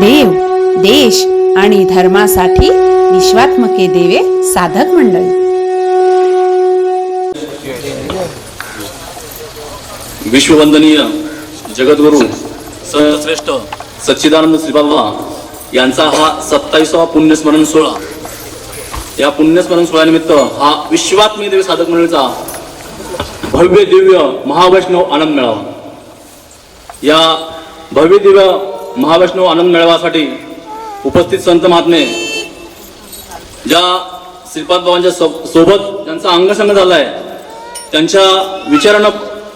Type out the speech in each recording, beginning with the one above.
देव देश आणि धर्मासाठी विश्वात्मके देवे साधक मंडळी. विश्ववंदनीय जगद्गुरु सर्वश्रेष्ठ सच्चिदानंद श्रीबाबा यांचा हा सत्तावीसावा पुण्यस्मरण सोहळा. या पुण्यस्मरण सोहळ्यानिमित्त हा विश्वात्मी देवी साधक मंडळीचा भव्य दिव्य महावैष्णव आनंद मिळावा. या भव्य दिव्य महावैष्णव आनंद मेळाव्यासाठी उपस्थित संत महात्मे ज्या श्रीपाद बाबांच्या सो- सोबत ज्यांचा अंगसंग झालाय त्यांच्या विचारानं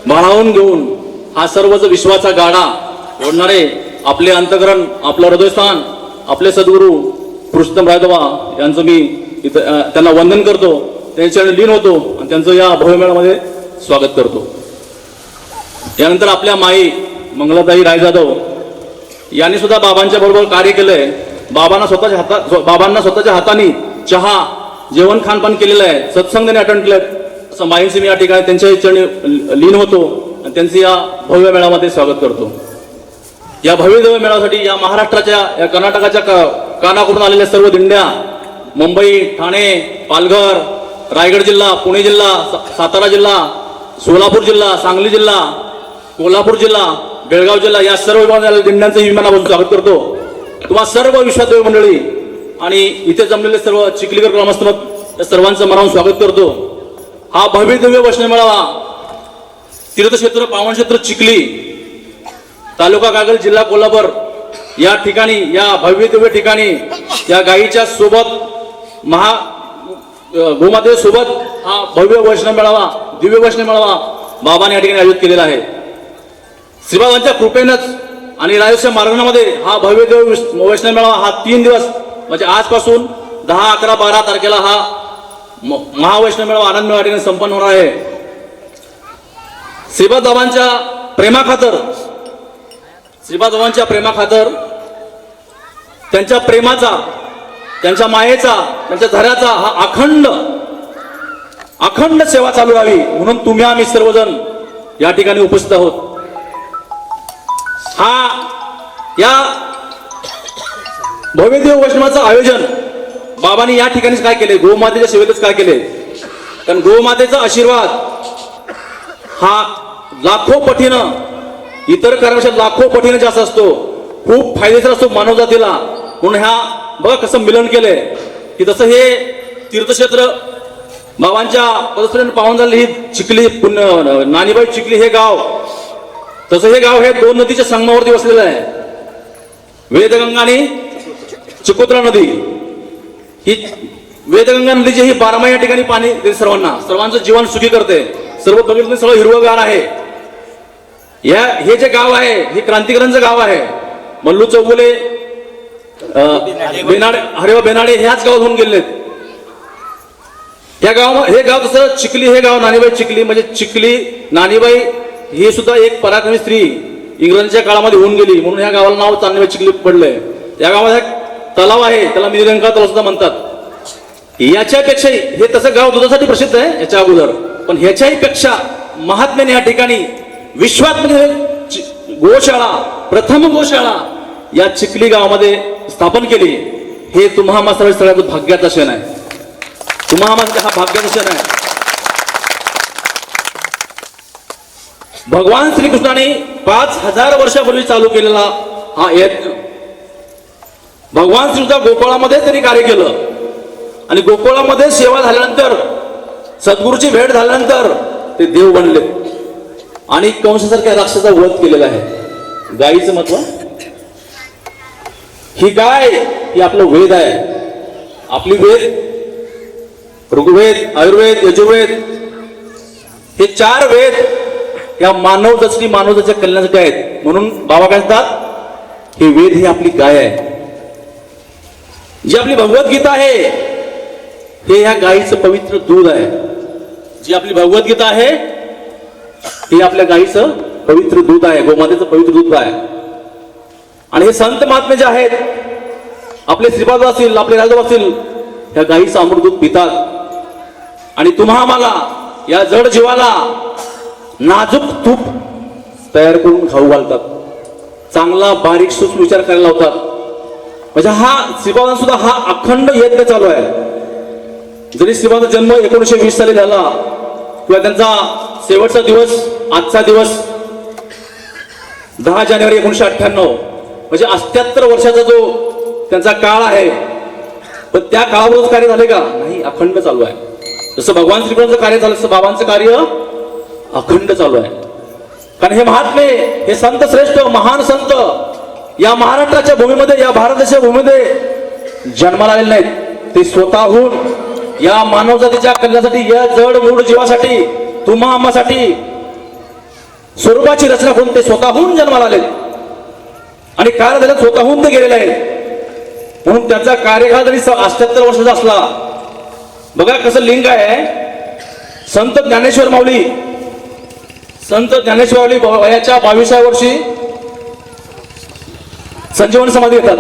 भारावून घेऊन हा सर्वच विश्वाचा गाडा ओढणारे आपले अंतकरण आपलं हृदयस्थान आपले सद्गुरू कृष्ण भायदवा यांचं मी इथं त्यांना वंदन करतो त्यांच्याकडे लीन होतो आणि त्यांचं या भव्य मेळामध्ये स्वागत करतो. यानंतर आपल्या माई मंगलाताई राय जाधव यांनी सुद्धा बाबांच्या बरोबर कार्य केलंय. बाबांना स्वतःच्या हाता बाबांना स्वतःच्या हाताने चहा जेवण खानपान केलेलं आहे. सत्संग त्यांनी अटेंड केलं असं माईंशी मी या ठिकाणी त्यांच्या चरणी लीन होतो. आणि त्यांचं या भव्य मेळामध्ये स्वागत करतो. या भव्य दिव्य मेळाव्यासाठी या महाराष्ट्राच्या या कर्नाटकाच्या का- कानाकडून आलेल्या सर्व दिंड्या मुंबई ठाणे पालघर रायगड जिल्हा पुणे जिल्हा सातारा जिल्हा सोलापूर जिल्हा सांगली जिल्हा कोल्हापूर जिल्हा बेळगाव जिल्हा या सर्व विभागातील दिंड्यांचं विमानापासून स्वागत करतो. तुम्हा सर्व विश्वादेव मंडळी आणि इथे जमलेले सर्व चिखलीकर ग्रामस्थ या सर्वांचं मनावून स्वागत करतो. हा भव्य दिव्य वैष्णव मेळावा तीर्थक्षेत्र पावनक्षेत्र चिखली तालुका कागल जिल्हा कोल्हापूर या ठिकाणी या भव्य दिव्य ठिकाणी या गायीच्या सोबत महा गोमाते सोबत हा भव्य वैष्णव मेळावा दिव्य वैष्णव मेळावा बाबाने या ठिकाणी आयोजित केलेला आहे. श्रीबाबांच्या कृपेनंच आणि राजस्व मार्गामध्ये हा भव्य देव वैष्णव मेळावा हा तीन दिवस म्हणजे आजपासून दहा अकरा बारा तारखेला हा म- महावैष्णव मेळावा आनंद मेळावा संपन्न होणार आहे. श्रीपाद धवांच्या प्रेमाखातर श्रीपाद प्रेमाखातर त्यांच्या प्रेमाचा त्यांच्या मायेचा त्यांच्या धऱ्याचा हा अखंड अखंड सेवा चालू राहावी म्हणून तुम्ही आम्ही सर्वजण या ठिकाणी उपस्थित आहोत. हा या भव्यदेव वैष्णवाचं आयोजन बाबांनी या ठिकाणीच काय केले? गोमातेच्या सेवेतच काय केले? कारण गोमातेचा आशीर्वाद हा लाखो पटीनं इतर कार्यापेक्षा लाखो पटीनं जास्त असतो. खूप फायदेशीर असतो मानवजातीला. म्हणून ह्या बघा कसं मिलन केलंय. की तसं हे तीर्थक्षेत्र बाबांच्या पदस्पर्यंत पाहून झाले ही चिखली पुन्हा नानीबाई चिखली हे गाव तसं हे गाव हे दोन नदीच्या संगमावरती वसलेलं आहे. वेदगंगा आणि चिकोत्रा नदी. ही वेदगंगा नदीची ही बारमाही या ठिकाणी पाणी देते सर्वांना. सर्वांचं जीवन सुखी करते. सर्व बघितलं सगळं हिरवगार आहे. या हे जे गाव आहे हे क्रांतिकारांचं गाव आहे. मल्लू चौगुले अं, बेनाडे हरिबा बेनाडे ह्याच गावात होऊन गेलेत. या गाव हे गाव कसं चिखली हे गाव नानीबाई चिखली म्हणजे चिखली नानीबाई ही सुद्धा एक पराक्रमी स्त्री इंग्रजांच्या काळामध्ये होऊन गेली. म्हणून या गावाला नाव चांदीबाई चिखली पडलंय. या गावामध्ये एक तलाव आहे. त्याला मिरंगा तलाव सुद्धा म्हणतात. याच्यापेक्षा हे तसं गाव दुधासाठी प्रसिद्ध आहे याच्या अगोदर. पण ह्याच्याही पेक्षा महात्म्याने या ठिकाणी विश्वात म्हणजे गोशाळा प्रथम गोशाळा या चिखली गावामध्ये स्थापन केली. हे तुम्हा मास्तर सगळ्यात भाग्याचा क्षण आहे. तुम्हा आम्हाला हा भाग्याचा क्षण आहे. भगवान श्रीकृष्णाने पाच हजार वर्षापूर्वी चालू केलेला हा यज्ञ भगवान श्रीकृष्ण गोकुळामध्ये त्यांनी कार्य केलं. आणि गोकुळामध्ये सेवा झाल्यानंतर सद्गुरूची भेट झाल्यानंतर ते देव बनले. आणि कंशासारख्या राक्षाचा वध केलेला आहे. गायीचं महत्त्व? ही गाय ही आपलं वेद आहे. आपली वेद ऋग्वेद आयुर्वेद यजुर्वेद हे चार वेद या मानव दसरी मानवताच्या कल्याणासाठी आहेत. म्हणून बाबा काय म्हणतात? हे वेद ही आपली गाय आहे. जी आपली भगवद्गीता आहे हे ह्या गायीचं पवित्र दूध आहे. जी आपली भगवद्गीता आहे हे आपल्या गायीचं पवित्र दूध आहे गोमातेचं पवित्र दूध आहे. आणि हे संत महात्मे जे आहेत आपले श्रीपाद असतील आपले राजदेव असतील ह्या गायीचं अमृत दूध पितात. आणि तुम्हा आम्हाला या जड जीवाला नाजूक तूप तयार करून खाऊ घालतात. चांगला बारीक सूच विचार करायला लावतात. म्हणजे हा श्रीबाबांचा सुद्धा हा अखंड यज्ञ चालू आहे. जरी श्रीबाबांचा जन्म एकोणीसशे वीस साली झाला किंवा त्यांचा शेवटचा दिवस आजचा दिवस दहा जानेवारी एकोणीशे अठ्ठ्याण्णव म्हणजे अठ्याहत्तर वर्षाचा जो त्यांचा काळ आहे पण त्या काळावरच कार्य झाले का? नाही अखंड चालू आहे. जसं भगवान श्रीकृष्णाचं कार्य झालं तसं बाबांचं कार्य अखंड चालू आहे. कारण हे महात्मे हे संत श्रेष्ठ महान संत या महाराष्ट्राच्या भूमीमध्ये या भारत देशाच्या भूमीमध्ये जन्माला आलेले नाहीत. ते स्वतःहून या मानवजातीच्या कल्याणासाठी या जड मूळ जीवासाठी तुम्हा आम्हासाठी स्वरूपाची रचना करून ते स्वतःहून जन्माला आले आणि काय झालं स्वतःहून ते गेलेले आहेत. म्हणून त्यांचा कार्यकाळ जरी अष्ट्याहत्तर वर्षाचा असला बघा कसं लिंग आहे. संत ज्ञानेश्वर माऊली संत ज्ञानेश्वर वयाच्या बावीसाव्या वर्षी संजीवन समाधी येतात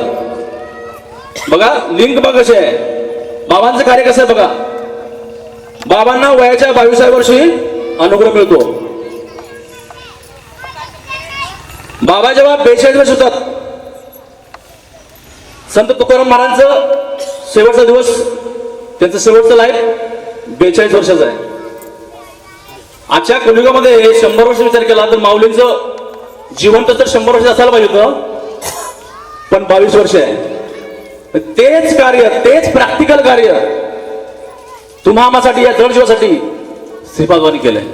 बघा लिंक बघ कसे आहे. बाबांचं कार्य कसं आहे बघा. बाबांना वयाच्या बावीसाव्या वर्षी अनुग्रह मिळतो. बाबा जेव्हा बेचाळीस वर्ष होतात संत तुकाराम महाराजांचं शेवटचा दिवस त्यांचं शेवटचं लाईफ बेचाळीस वर्षाचं आहे. आजच्या कलियुगामध्ये शंभर वर्ष विचार केला तर माऊलींचं जीवन तर शंभर वर्ष असायला पाहिजे होतं. पण बावीस वर्ष आहे. तेच कार्य तेच प्रॅक्टिकल कार्य तुम्हा आम्हासाठी या जड जीवासाठी श्रीपादवानी केलंय.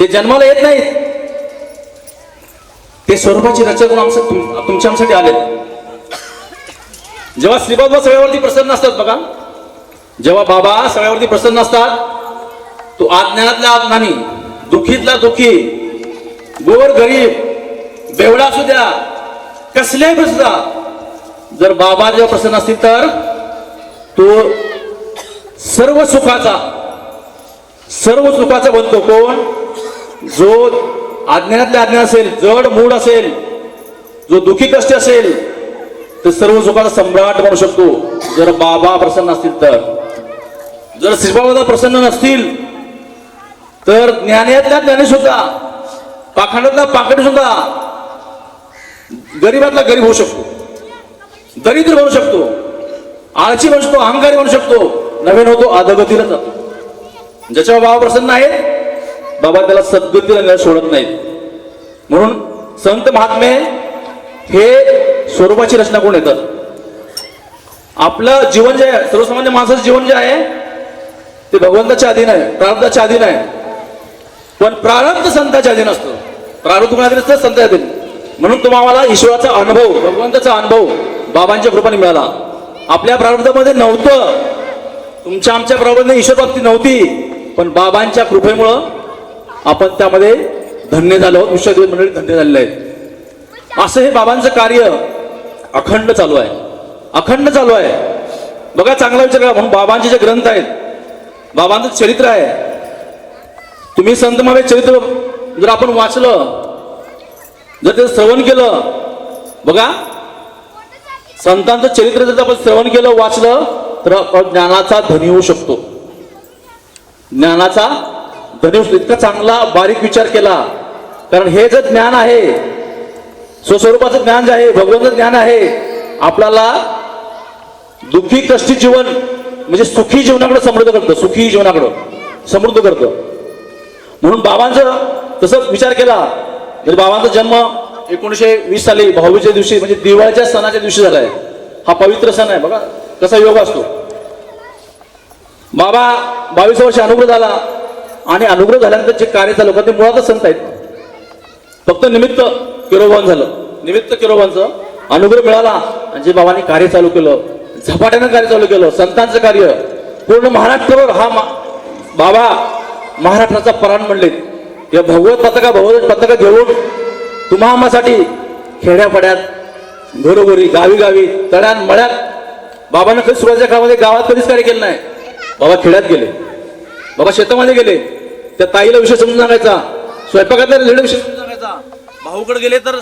ते जन्माला येत नाहीत. ते स्वरूपाची रचना करून आमचं तुमच्या आमच्यासाठी आले जेव्हा श्रीपाद सगळ्यावरती प्रसन्न असतात बघा जेव्हा बाबा सगळ्यावरती प्रसन्न असतात तो अज्ञानातला अज्ञानी दुःखीतला दुःखी गोर गरीब बेवडा असू द्या कसल्याही सुद्धा जर बाबा जेव्हा प्रसन्न असतील तर तो सर्व सुखाचा सर्व सुखाचा बनतो कोण? जो अज्ञानातल्या अज्ञान असेल जड मूड असेल जो दुःखी कष्ट असेल तर सर्व सुखाचा सम्राट बनू शकतो. जर बाबा प्रसन्न असतील तर. जर श्रीबाबा प्रसन्न नसतील तर ज्ञानातल्या ज्ञानी सुद्धा पाखंडातला पाखंड सुद्धा गरीबातला गरीब होऊ शकतो. दरिद्र बनू शकतो. आळशी बनू शकतो अहंकारी बनू शकतो. नवीन होतो अधगतीला जातो. ज्याच्यावर बाबा प्रसन्न आहेत बाबा त्याला सद्गतीला सोडत नाहीत. म्हणून संत महात्मे हे स्वरूपाची रचना कोण येतात. आपलं जीवन जे आहे सर्वसामान्य माणसाचं जीवन जे आहे ते भगवंताच्या अधीन आहे प्रारब्धाच्या अधीन आहे. पण प्रारब्ध संताच्या अधीन असतो प्रारब्ध कोणा असतं संताच्या अधीन म्हणून तुम्हाला ईश्वराचा अनुभव भगवंताचा अनुभव बाबांच्या कृपाने मिळाला. आपल्या प्रारब्धामध्ये नव्हतं. तुमच्या आमच्या प्रारब्धामध्ये ईश्वर प्राप्ती नव्हती. पण बाबांच्या कृपेमुळं आपण त्यामध्ये धन्य झालो आहोत. मंडळी धन्य झालेले आहेत. असं हे बाबांचं कार्य अखंड चालू आहे. अखंड चालू आहे. बघा चांगला विचार करा. म्हणून बाबांचे जे ग्रंथ आहेत बाबांचं चरित्र आहे. तुम्ही संत महावे चरित्र जर आपण वाचलं जर ते श्रवण केलं बघा संतांचं चरित्र जर आपण श्रवण केलं वाचलं तर आपण ज्ञानाचा धनी होऊ शकतो. ज्ञानाचा धनी होऊ इतका चांगला बारीक विचार केला. कारण हे जे ज्ञान आहे स्वस्वरूपाचं ज्ञान जे आहे भगवंत ज्ञान आहे आपल्याला दुःखी कष्टी जीवन म्हणजे सुखी जीवनाकडे समृद्ध करतं सुखी जीवनाकडं समृद्ध करतं. म्हणून बाबांचं तसं विचार केला तर बाबांचा जन्म एकोणीशे वीस साली भाऊबीच्या दिवशी म्हणजे दिवाळीच्या सणाच्या दिवशी झालाय. हा पवित्र सण आहे बघा कसा योग असतो. बाबा बावीस वर्ष अनुग्रह झाला आणि अनुग्रह झाल्यानंतर जे कार्य चालू होतं ते मुळातच संत आहेत. फक्त निमित्त किरोबान झालं. निमित्त किरोबांचं अनुग्रह मिळाला आणि जे बाबांनी कार्य चालू केलं झपाट्यानं कार्य चालू केलं संतांचं कार्य पूर्ण महाराष्ट्रभर हा मा- बाबा महाराष्ट्राचा प्राण म्हणले या भगवत पताका भगवत पताका घेऊन तुम्हा आम्हासाठी खेड्यापाड्यात घरोघरी गावी गावी तड्यान मळ्यात बाबांना कधी सुरुवातीच्या काळामध्ये गावात कधीच कार्य केलं नाही. बाबा खेड्यात गेले. बाबा शेतामध्ये गेले. त्या ताईला विषय समजून सांगायचा. स्वयंपाकातल्या लेडा विषय समजून सांगायचा. भाऊकडे गेले तर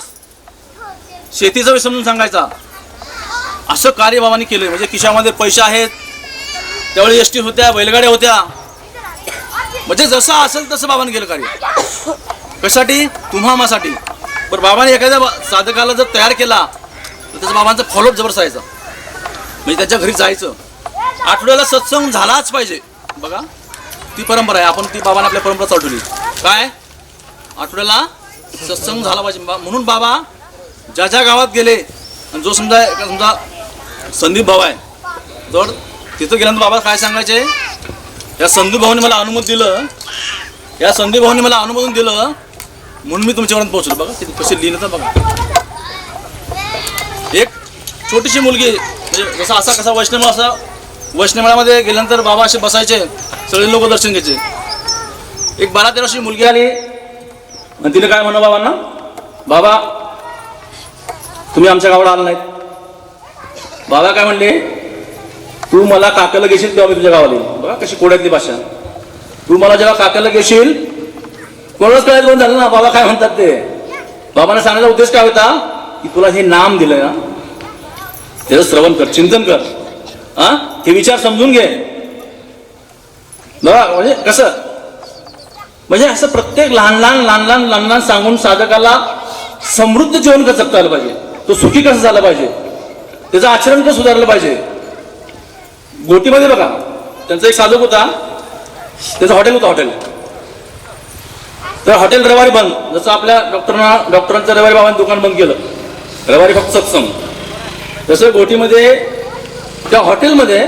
शेतीचा विषय समजून सांगायचा. असं कार्य बाबांनी केलं म्हणजे खिशामध्ये पैसे आहेत. त्यावेळी एस टी होत्या बैलगाड्या होत्या. म्हणजे जसं असेल तसं बाबांनी केलं कार्य. कशासाठी? तुम्हामासाठी. बरं बाबाने एखाद्या साधकाला जर तयार केला तर त्याच्या बाबांचा फॉलोअप जबरदस्त असायचा म्हणजे त्याच्या घरी जायचं. आठवड्याला सत्संग झालाच पाहिजे. बघा ती परंपरा आहे. आपण ती बाबाने आपल्या परंपरा चालवली. काय? आठवड्याला सत्संग झाला पाहिजे. म्हणून बाबा ज्या ज्या गावात गेले आणि जो समजा समजा संदीप भाऊ आहे तर तिथं गेल्यानंतर बाबा काय सांगायचे? या संदीप भाऊने मला अनुमती दिलं. या संदीप भाऊने मला अनुमोदन दिलं. म्हणून मी तुमच्यापर्यंत पोहोचलो. बघा तिथे कसे लिहिलं तर बघा. एक छोटीशी मुलगी म्हणजे जसा असा कसा वैष्णव असा वैष्णवळामध्ये गेल्यानंतर बाबा असे बसायचे सगळे लोक दर्शन घ्यायचे. एक बारा तेरा वर्षी मुलगी आली. आणि तिने काय म्हणा बाबांना? बाबा तुम्ही आमच्या गावाला आला नाहीत. बाबा काय म्हणले? तू मला काकाला घेशील तेव्हा मी तुझ्या गावाला बघा कशी कोड्यातली भाषा. तू मला जेव्हा काकाला घेशील कोणाच कळायला कोण झालं ना बाबा काय म्हणतात ते? बाबांना सांगण्याचा उद्देश काय होता? की तुला हे नाम दिलंय ना त्याचं श्रवण कर चिंतन कर हा? हे विचार समजून घे. बघा म्हणजे कसं? म्हणजे असं प्रत्येक लहान लहान लहान लहान लहान लहान सांगून साधकाला समृद्ध जीवन कसं जगता आलं पाहिजे? तो सुखी कसं झाला पाहिजे? त्याचं आचरण कसं सुधारलं पाहिजे? गोटीमध्ये बघा. त्यांचा एक साधक होता. त्याचं हॉटेल होतं हॉटेल. तर हॉटेल रविवारी बंद. जसं आपल्या डॉक्टरांना डॉक्टरांचं रविवारी बाबांनी दुकान बंद केलं. रविवारी फक्त सत्संग. तसं गोटीमध्ये त्या हॉटेलमध्ये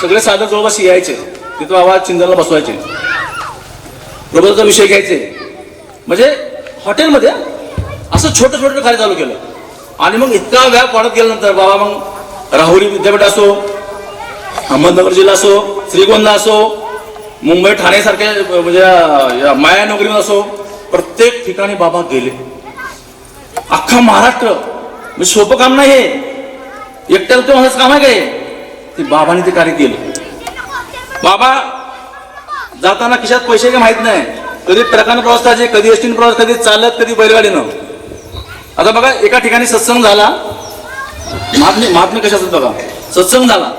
सगळे साधक जवळपास यायचे. तिथं बाबा चिंतनला बसवायचे. प्रबोधाचा विषय घ्यायचे. म्हणजे हॉटेलमध्ये असं छोटं छोटं कार्य चालू केलं. आणि मग इतका व्याप वाढत गेल्यानंतर बाबा मग राहुरी विद्यापीठ असो अहमदनगर जिल्हा असो श्रीगोंदा असो मुंबई ठाणेसारख्या म्हणजे या माया नगरीमध्ये असो प्रत्येक ठिकाणी बाबा गेले. अख्खा महाराष्ट्र म्हणजे सोपं काम नाही हे एकट्याला तो माझं काम आहे काय ते बाबाने ते कार्य केलं. बाबा जाताना खिशात पैसे काय माहीत नाही. कधी ट्रकानं प्रवास करायचे कधी एसटीनं प्रवास कधी चालत कधी बैलगाडीनं. आता बघा एका ठिकाणी सत्संग झाला. महात्मे महात्मे कशा असतात बघा? सत्संग झाला.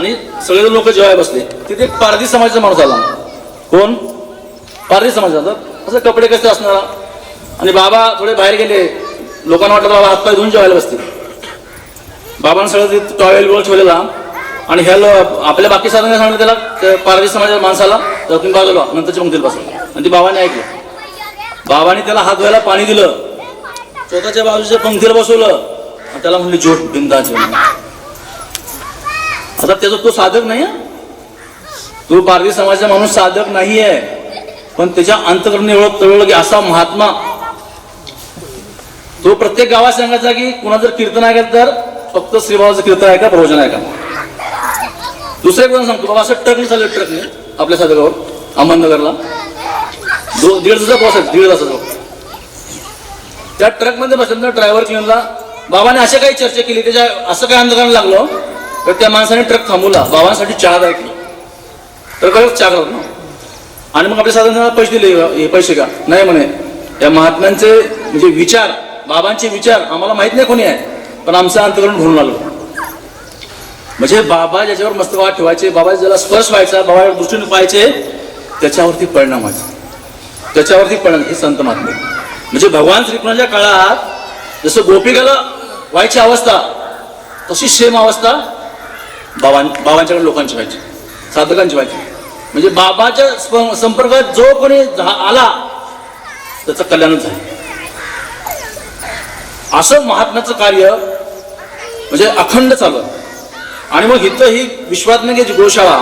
आणि सगळे लोक जेवाय बसले. तिथे एक पारधी समाजाचा माणूस आला. कोण? पारधी समाजाचा असं कपडे कसे असणारा? आणि बाबा थोडे बाहेर गेले. लोकांना वाटलं बाबा हातपाय धुवून जेवायला बसतील. बाबांना सगळं टॉवेल बिळ ठेवलेला. आणि ह्या आपल्या बाकी साधन सांगितलं त्याला त्या पारधी समाजाच्या माणसाला तर तुम्ही बाजूला नंतरच्या पंक्तीला बसला आणि ती बाबाने ऐकलं. बाबाने त्याला हात धुवायला पाणी दिलं. स्वतःच्या बाजूच्या पंक्तीला बसवलं. आणि त्याला म्हणले झोट बिंदा जेवण आता त्याचा तो साधक नाही तो पारधी समाजाचा माणूस साधक नाही आहे. पण त्याच्या अंतकरणी ओळख तळवलं की असा महात्मा. तो प्रत्येक गावात सांगायचा की कुणा जर कीर्तन ऐकलं तर फक्त श्रीबाबाचं कीर्तन ऐका प्रवचन ऐका. दुसरं एक उदाहरण सांगतो बाबा असं ट्रकने चाललं ट्रकने आपल्या साधकावर अहमदनगरला. दो दीड तासाचा प्रवास आहे दीड तासाचा. त्या ट्रकमध्ये बसल्यानंतर ड्रायव्हर क्लिनला बाबाने अशा काही चर्चा केली त्याच्या असं काय अंधकार लागलं? तर त्या माणसाने ट्रक थांबवला. बाबांसाठी चहा द्यायची ट्रकावर चहा घालत ना. आणि मग आपल्या साधारण पैसे दिले हे पैसे का? नाही म्हणे. या महात्म्यांचे म्हणजे विचार बाबांचे विचार आम्हाला माहीत नाही कोणी आहे. पण आमचं अंतकरण घडून आलो. म्हणजे बाबा ज्याच्यावर मस्तकात ठेवायचे बाबा ज्याला स्पर्श व्हायचा बाबा दृष्टीने पाहायचे त्याच्यावरती परिणाम व्हायचा. त्याच्यावरती परिणाम हे संत महात्मे. म्हणजे भगवान श्रीकृष्णाच्या काळात जसं गोपिकाला व्हायची अवस्था तशी सेम अवस्था बाबां बाबांच्याकडे लोकांची व्हायची. साधकांची व्हायची. म्हणजे बाबाच्या संपर्कात जो कोणी आला त्याचं कल्याणच झालं. असं महात्म्याचं कार्य म्हणजे अखंड चालू. आणि मग इथं ही विश्वात्मकेची गोशाळा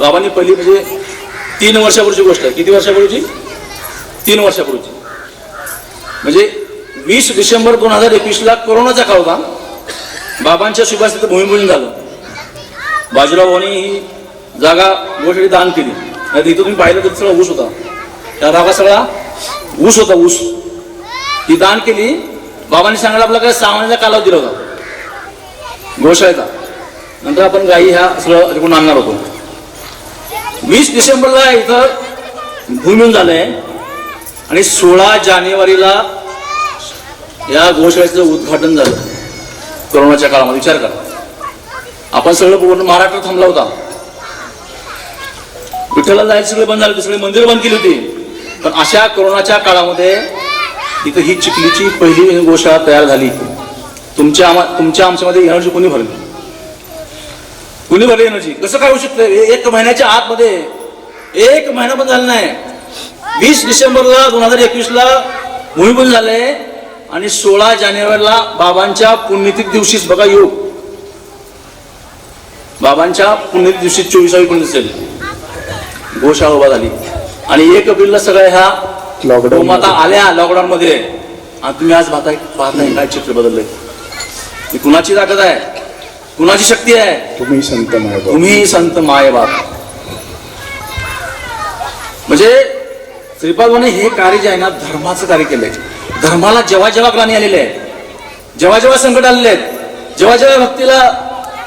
बाबांनी पहिली म्हणजे तीन वर्षापूर्वीची गोष्ट आहे. किती वर्षापूर्वीची? तीन वर्षापूर्वीची. म्हणजे वीस डिसेंबर दोन हजार एकवीसला कोरोनाचा काळ होता. बाबांच्या शुभास भूमिपूजन झालं. बाजीराव भाऊनी ही जागा गोष्टी दान केली. नाही तर तुम्ही पाहिलं तर सगळा ऊस होता. त्या भागात सगळा ऊस होता ऊस. ती दान केली. बाबांनी सांगायला आपला काय सहा महिन्याचा कालावधी दिला होता. गोशाळेचा नंतर आपण गाई ह्या सगळं तिकडून आणणार होतो. वीस डिसेंबरला इथं भूमिन झालंय. आणि सोळा जानेवारीला या गोशाळेचं उद्घाटन झालं. कोरोनाच्या काळामध्ये. विचार करा. आपण सगळं पूर्ण महाराष्ट्र थांबला होता. विठ्ठला जायचं सगळे बंद झाले सगळे मंदिर बंद केली होती. पण अशा कोरोनाच्या काळामध्ये इथं ही चिखलीची पहिली गोशाळा तयार झाली. तुमच्या तुमच्या आमच्यामध्ये एनर्जी कोणी भरली? कुणी भरली एनर्जी कसं काय होऊ शकतं? एक महिन्याच्या आतमध्ये एक महिना पण झाला नाही. वीस डिसेंबरला दोन हजार एकवीसला भूमिपूजन झाले आणि सोळा जानेवारीला बाबांच्या पुण्यतिक दिवशीच बघा योग. बाबांच्या पुण्यतिथी दिवशी चोवीसावी पुण्य दिसेल गोशाळा उभा झाली. आणि एक एप्रिलला सगळ्या ह्या Lockdown गोमाता आल्या लॉकडाऊन मध्ये. आणि तुम्ही आज पाहताय पाहताय काय चित्र बदललंय. ही कुणाची ताकद आहे? कुणाची शक्ती आहे? तुम्ही संत मायबाप. तुम्ही संत माय बाप म्हणजे श्रीपादवाने हे कार्य जे आहे ना धर्माचं कार्य केलंय. धर्माला जेव्हा जेव्हा ग्लानी आलेले आहे जेव्हा जेव्हा संकट आलेले आहेत जेव्हा जेव्हा भक्तीला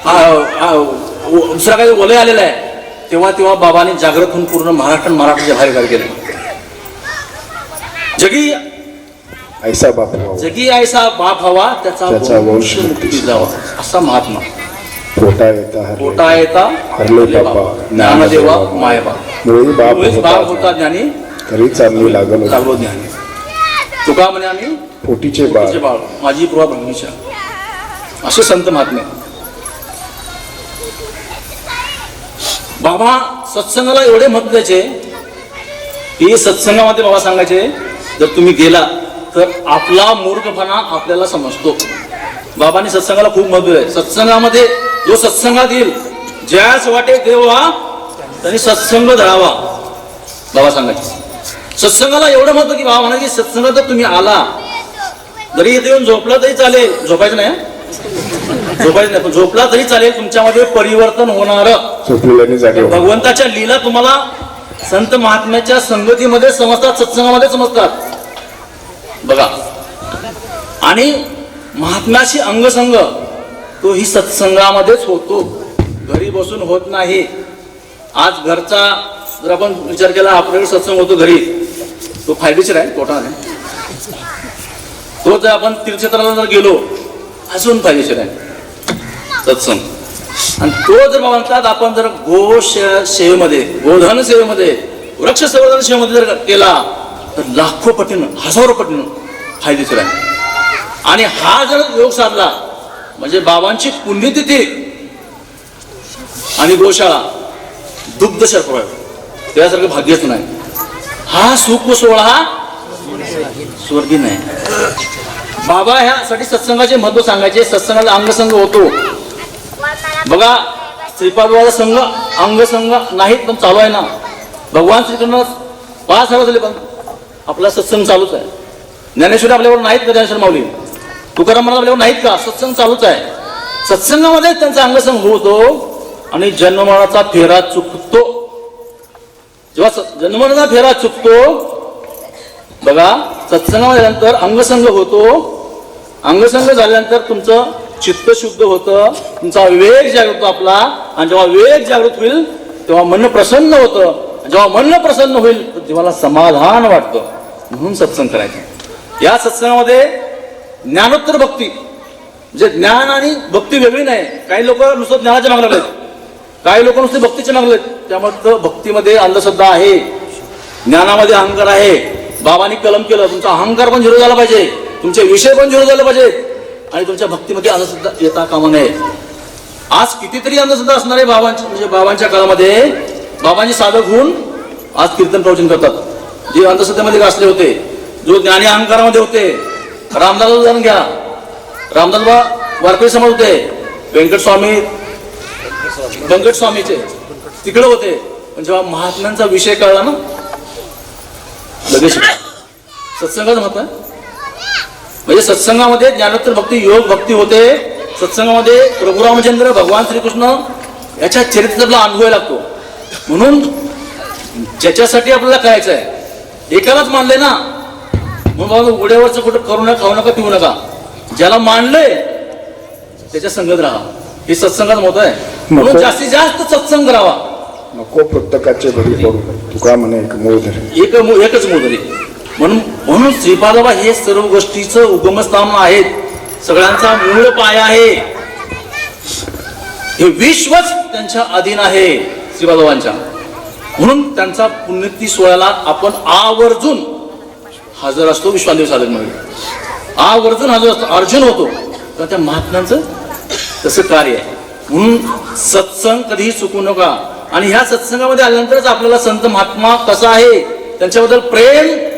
दुसरा काही वलय आलेलं आहे. तेव्हा तेव्हा बाबाने जागृत होऊन पूर्ण महाराष्ट्र मराठीच्या बाहेर कार्य केले जगी ऐसा बाप. जगी ऐसा बाप हवा त्याचा वंश मुक्ती जावा असा महात्मा. पोटा येता पोटा येता हरले बापा. ज्ञानदेवा मायबा मुळी बाप बाप होता ज्ञानी. तरी चालली लागल. लागलो ज्ञानी. तुका म्हणे आम्ही पोटीचे बाळ. माझी प्रभा ब्रह्मीच्या असे संत महात्मे. बाबा सत्संगाला एवढे महत्त्व द्यायचे? की सत्संगामध्ये बाबा सांगायचे जर तुम्ही गेला तर आपला मूर्खपणा आपल्याला समजतो. बाबांनी सत्संगाला खूप महत्त्व आहे सत्संगामध्ये जो सत्संगात येईल ज्यास वाटे देवा त्यांनी सत्संग धरावा. बाबा सांगायचे. सत्संगाला एवढं महत्त्व की बाबा म्हणा की सत्संगात जर तुम्ही आला जरी इथे येऊन झोपला तरी चालेल. झोपायचं नाही झोपायचं नाही. पण झोपला तरी चालेल तुमच्यामध्ये परिवर्तन होणार. झोपलेल्याने जागे व्हा. भगवंताच्या लीला तुम्हाला संत महात्म्याच्या संगतीमध्ये समजतात सत्संगामध्ये समजतात. बघा. आणि महात्म्याशी अंगसंग तो ही सत्संगामध्येच होतो. घरी बसून होत नाही. आज घरचा जर आपण विचार केला आपल्याकडे सत्संग होतो घरी. तो फायदेशीर आहे तोटा नाही. तो जर आपण तीर्थक्षेत्राला जर गेलो अजून फायदेशीर आहे. सत्संग आणि तो जर म्हणतात आपण जर गो सेवेमध्ये गोधन सेवेमध्ये वृक्ष संवर्धन सेवेमध्ये जर केला तर लाखो पटीनं हजारो पटीनं फायदेशीर आहे आणि हा जर योग साधला म्हणजे बाबांची पुण्यतिथी आणि गोशाळा दुग्ध शर्फ त्यासारखं भाग्यच नाही. हा सुख सोहळा स्वर्गी नाही. बाबा ह्यासाठी सत्संगाचे महत्त्व सांगायचे सत्संगाला अंगसंग होतो. बघा श्रीपादवाचा संघ अंगसंग नाहीत पण चालू आहे ना. भगवान श्रीकृष्ण पाच हजार झाले पण आपला सत्संग चालूच आहे. ज्ञानेश्वरी आपल्यावर नाहीत का ज्ञानेश्वर माऊली? तुकाराम महाराज आपल्यावर नाहीत का? सत्संग चालूच आहे. सत्संगामध्ये त्यांचा अंगसंग होतो आणि जन्ममरणाचा फेरा चुकतो. जेव्हा स- जन्ममरणाचा फेरा चुकतो बघा सत्संगामध्ये नंतर अंगसंग होतो. अंगसंग झाल्यानंतर तुमचं चित्त शुद्ध होतं तुमचा विवेक जागृत होतो आपला. आणि जेव्हा विवेक जागृत होईल तेव्हा मन प्रसन्न होतं. जेव्हा मन प्रसन्न होईल तर जीवाला समाधान वाटतं. म्हणून सत्संग करायचं. या सत्संगामध्ये ज्ञानोत्तर भक्ती. म्हणजे ज्ञान आणि भक्ती वेगळी नाही. काही लोक नुसतं ज्ञानाच्या मागले काही लोक नुसते भक्तीचे मागले त्यामुळे भक्तीमध्ये अंधश्रद्धा आहे. ज्ञानामध्ये अहंकार आहे. बाबांनी कलम केलं. तुमचा अहंकार पण झिरो झाला पाहिजे. तुमचे विषय पण झिरो झाले पाहिजे आणि तुमच्या भक्तीमध्ये अंधश्रद्धा येता कामा नये. आज कितीतरी अंधश्रद्धा असणार आहे बाबांच्या म्हणजे बाबांच्या काळामध्ये. बाबांचे साधक होऊन आज कीर्तन प्रवचन करतात. जे अंधश्रद्धेमध्ये गासले होते जो ज्ञानी अहंकारामध्ये होते रामदास उदाहरण घ्या. रामदास बा वारकरी समाज होते व्यंकटस्वामी व्यंकटस्वामीचे. तिकडे होते. पण जेव्हा महात्म्यांचा विषय कळला ना लगेच. सत्संगाचं महत्त्व म्हणजे सत्संगामध्ये ज्ञानोत्तर भक्ती योग भक्ती होते. सत्संगामध्ये प्रभू रामचंद्र भगवान श्रीकृष्ण याच्या चरित्रातला अनुभव लागतो. म्हणून ज्याच्यासाठी आपल्याला करायचं आहे एकालाच मानले ना? म्हणून बाबा उड्यावरचं कुठं करू नका खाऊ नका पिऊ नका. ज्याला मानलंय त्याच्या संगत राहा. हे सत्संगात मत आहे. म्हणून. जास्तीत जास्त सत्संग करावा नको पुस्तकाचे भरी पडू तुका म्हणे एक मोधर एक मू- एकच मोदरी म्हणून म्हणून श्रीपादबा हे सर्व गोष्टीचं उगमस्थान आहेत. सगळ्यांचा मूळ पाय आहे. हे विश्वच त्यांच्या अधीन आहे श्रीपादबांच्या. म्हणून त्यांचा पुण्यती सोहळ्याला आपण आवर्जून हजर असतो विश्वादेव साधक म्हणून. आवर्जून हजर असतो अर्जुन होतो. तर त्या महात्म्यांचं तसं कार्य आहे. म्हणून सत्संग कधीही चुकू नका. आणि ह्या सत्संगामध्ये आल्यानंतरच आपल्याला संत महात्मा कसा आहे त्यांच्याबद्दल प्रेम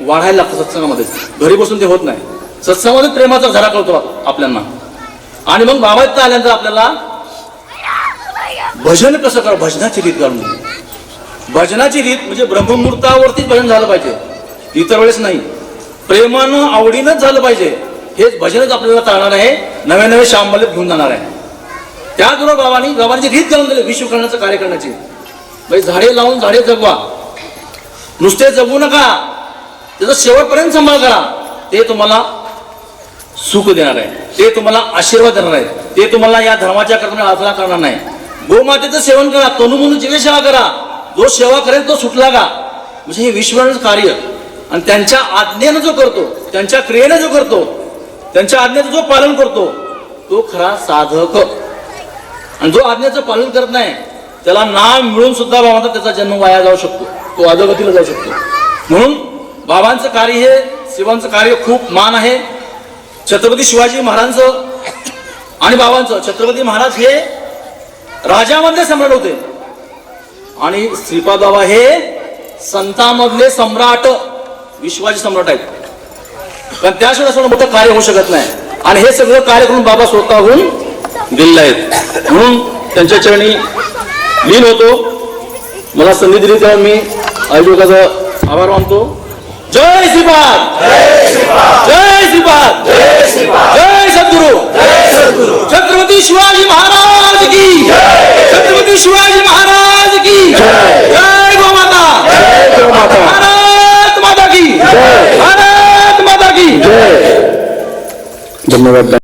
वाढायला लागतं सत्संगामध्ये. घरी बसून ते होत नाही. सत्संगामध्ये प्रेमाचा झरा कळतो आपल्यांना. आणि मग बाबा इथं आल्यानंतर आपल्याला भजन कसं करा भजनाची रीत काढून भजनाची रीत म्हणजे ब्रह्ममुहूर्तावरतीच भजन झालं पाहिजे. इतर वेळेस नाही. प्रेमानं आवडीनंच झालं पाहिजे. हेच भजनच आपल्याला चालणार आहे. नवे नवे शांबलेत घेऊन जाणार आहे. त्याचबरोबर बाबांनी बाबांची रीत घालून दिली विश्व करण्याचं कार्य करण्याची. म्हणजे झाडे लावून झाडे जगवा. नुसते जगू नका. त्याचा शेवटपर्यंत सांभाळ करा. ते तुम्हाला सुख देणार आहे. ते तुम्हाला आशीर्वाद देणार आहे. ते तुम्हाला या धर्माच्या करता अडथळा करणार नाही. गोमातेचं सेवन करा. तनु म्हणून जीवे सेवा करा. जो सेवा करेल तो सुटला का? म्हणजे हे विश्वच कार्य. आणि त्यांच्या आज्ञेनं जो करतो त्यांच्या क्रियेनं जो करतो त्यांच्या आज्ञेचं जो पालन करतो तो खरा साधक. आणि जो आज्ञेचं पालन करत नाही त्याला नाम मिळून सुद्धा बाबांचा त्याचा जन्म वाया जाऊ शकतो. तो अधोगतीला जाऊ शकतो. म्हणून बाबांचं कार्य हे शिवांचं कार्य खूप मान आहे. छत्रपती शिवाजी महाराजांचं आणि बाबांचं. छत्रपती महाराज हे राजामधले सम्राट होते. आणि श्रीपाद बाबा हे संतामधले सम्राट विश्वाचे सम्राट आहेत. पण त्याशिवाय असं मोठं कार्य होऊ शकत नाही. आणि हे सगळं कार्य करून बाबा स्वतःहून दिलेले आहेत. म्हणून त्यांच्या चरणी लीन होतो. मला संधी दिली तेव्हा मी आयोजकाचा आभार मानतो. जय श्रीपाद जय श्रीपाद जय सद्गुरु। छत्रपती शिवाजी महाराज की। छत्रपती शिवाजी महाराज की। जय गोमाता भारत माता की। भारत माता की। धन्यवाद।